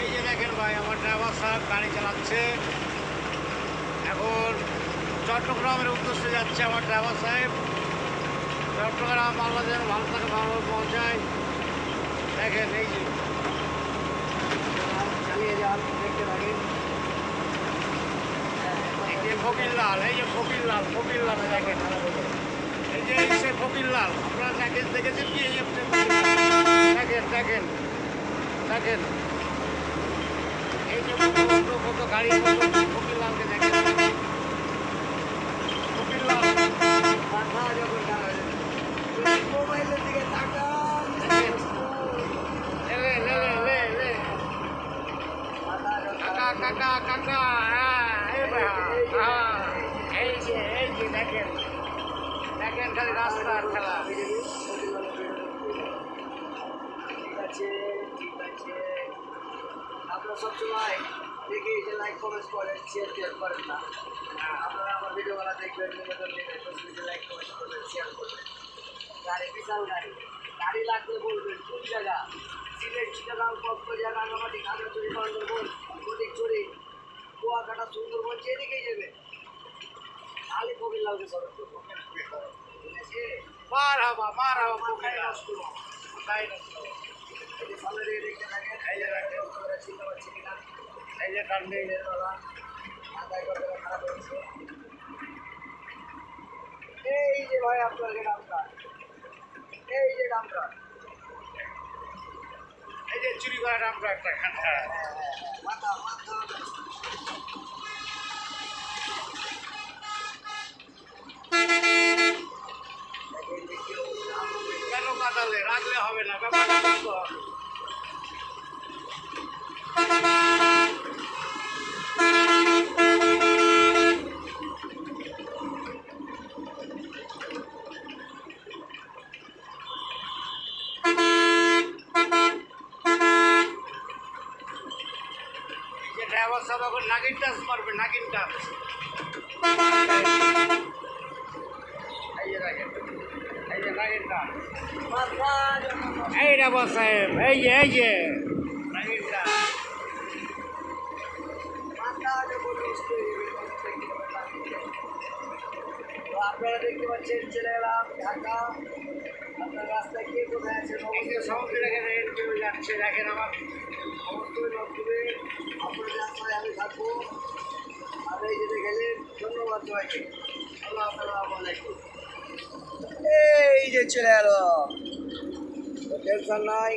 এই যে দেখেন ভাই, আমার ড্রাইভার সাহেব গাড়ি চালাচ্ছে। এখন চট্টগ্রামের উদ্দেশ্যে যাচ্ছে আমার ড্রাইভার সাহেব। চট্টগ্রাম আল্লাহ যেন ভালো থাকে ভালোভাবে পৌঁছায়। দেখেন, এই যে। চালিয়ে যান, দেখতে থাকেন। এই যে ফকির লাল, এই যে ফকির লাল ফকির লাল দেখেন লাল আপনারা দেখেন দেখেছেন কি দেখেন দেখেন দেখেন এই যে কত গাড়ি মাথা যখন মোবাইলের দিকে কাকা কাকা হ্যাঁ এই যে এই যে দেখেন। দেখেন খালি রাস্তার খেলা। ঠিক আছে ঠিক আছে। আপনারা সবসময় দেখি যে লাইক কমেন্ট করেন শেয়ার টেয়ার করেন না। আপনারা আমার ভিডিওগুলো দেখবেন লাইক কমেন্ট করবেন শেয়ার করবেন। গাড়ি বিশাল গাড়ি। গাড়ি লাগলে বলবেন কোন জায়গা? সিলেট চিটাগাং কক্সবাজার রাঙামাটি খাগড়াছড়ি বান্দরবন ফটিকছড়ি কুয়াকাটা সুন্দরবন যেদিকেই যাবে খালি কবির লাগবে সরকার ঠিক আছে মার হাবা। মার হাবা মাথায় নষ্ট মাথায় নষ্ট এই যে সামনে থাকেন এই যে রাখেন তোমরা চিনতে পারছি কিনা যে কান্দি দিনের বেলা মাথায় কথা খারাপ হচ্ছে এই যে ভাই আপনার যে নামটা। এই যে নামটা। এই যে চুরি করা আমরা একটা। খাতা মাথা মাথা। কেন কাটালে রাখলে হবে না ব্যাপারটা বুঝতে হবে এই যে ড্রাইভার সাহেব এখন নাগিন টাচ মারবে নাগিন টাচ এই যে নাগিন টাচ মাথা এই সাহেব এই যে এই যে। আপনারা দেখতে পাচ্ছেন চলে এলাম ঢাকা আপনার রাস্তায় কে কোথায় যে সমুদ্রে দেখেন। এই কেউ যাচ্ছে দেখেন আমার অবশ্যই বক্তব্যে আপনাদের আশায় আমি থাকব আর এই যে দেখেলেন ধন্যবাদ সবাইকে আল্লাহ আলাইকুম যে চলে এলো টেনশন নাই